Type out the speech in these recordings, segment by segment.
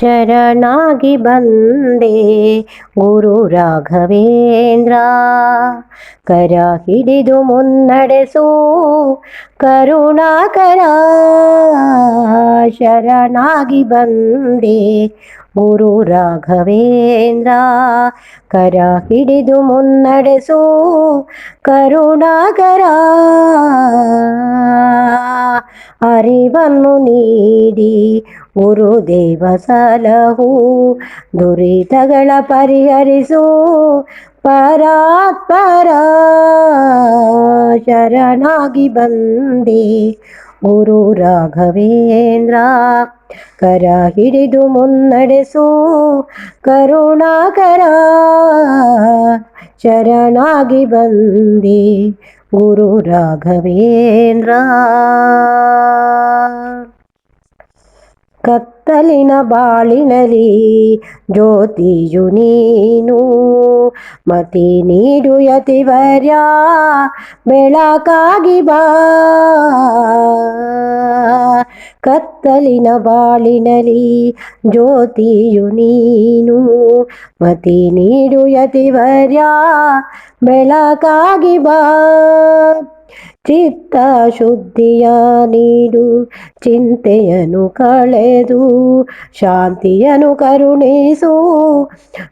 ಶರಣಾಗಿ ಬಂದೆ. ಗುರು ರಾಘವೇಂದ್ರ ಕರ ಹಿಡಿದು ಮುನ್ನಡೆಸು. ಕರುಣಾಕರ ಶರಣಾಗಿ ಬಂದೆ. ಗುರು ರಾಘವೇಂದ್ರ, ಕರ ಹಿಡಿದು ಮುನ್ನಡೆಸು. ಕರುಣಾಕರ, ಅರಿವನ್ನು ನೀಡಿ. ಗುರುದೇವ ಸಲಹು, ದುರಿತಗಳ ಪರಿಹರಿಸು. ಪರಾತ್ಪರ ಶರಣಾಗಿ ಬಂದೆ. ಗುರು ರಾಘವೇಂದ್ರ ಕರ ಹಿಡಿದು ಮುನ್ನಡೆಸು. ಕರುಣಾಕರ ಶರಣಾಗಿ ಬಂದೆ. ಗುರು ರಾಘವೇಂದ್ರ ಕತ್ತಲಿನ ಬಾಳಿನಲಿ ಜ್ಯೋತಿಯು ನೀನು ಮತಿ ನೀಡು ಯತಿವರ್ಯ, ಬೆಳಕಾಗಿ ಬಾ. ಕತ್ತಲಿನ ಬಾಳಿನಲಿ ಜ್ಯೋತಿಯು ನೀನು ಮತಿ ನೀಡು ಯತಿವರ್ಯ, ಬೆಳಕಾಗಿ ಬಾ. ಚಿತ್ತ ಶುದ್ಧಿಯ ನೀಡು ಚಿಂತೆಯನ್ನು ಕಳೆದು ಶಾಂತಿಯನ್ನು ಕರುಣಿಸು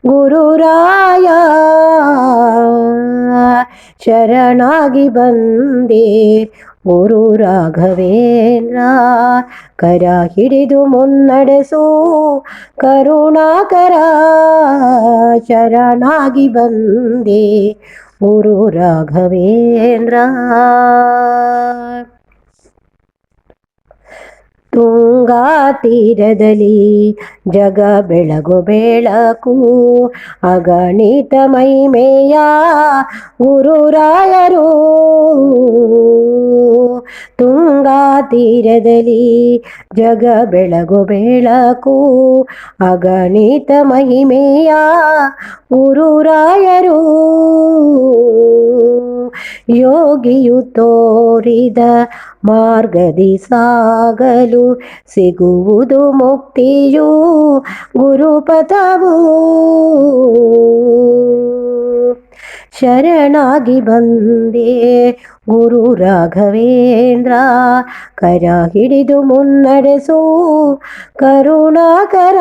ಗುರುರಾಯ. ಶರಣಾಗಿ ಬಂದೆ ಗುರು ರಾಘವೇಂದ್ರ, ಕರ ಹಿಡಿದು ಮುನ್ನಡೆಸು ಕರುಣಾಕರ. ಶರಣಾಗಿ ಬಂದೆ ಗುರು ರಾಘವೇಂದ್ರ. ತುಂಗಾ ತೀರದಲ್ಲಿ ಜಗ ಬೆಳಗು ಬೆಳಕು, ಅಗಣಿತ ಮೈಮೇಯ ಗುರುರಾಯರು ತುಂಗಾ ತೀರದಲ್ಲಿ ಜಗ ಬೆಳಗು ಬೆಳಕು, ಅಗಣಿತ ಮಹಿಮೆಯ ಗುರುರಾಯರು ಯೋಗಿಯು ತೋರಿದ ಮಾರ್ಗದಿ ಸಾಗಲು ಸಿಗುವುದು ಮುಕ್ತಿಯು ಗುರುಪಥವು ಶರಣಾಗಿ ಬಂದೆ ಗುರು ರಾಘವೇಂದ್ರ, ಕರ ಹಿಡಿದು ಮುನ್ನಡೆಸು ಕರುಣಾಕರ.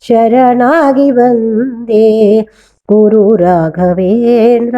ಶರಣಾಗಿ ಬಂದೆ ಗುರು ರಾಘವೇಂದ್ರ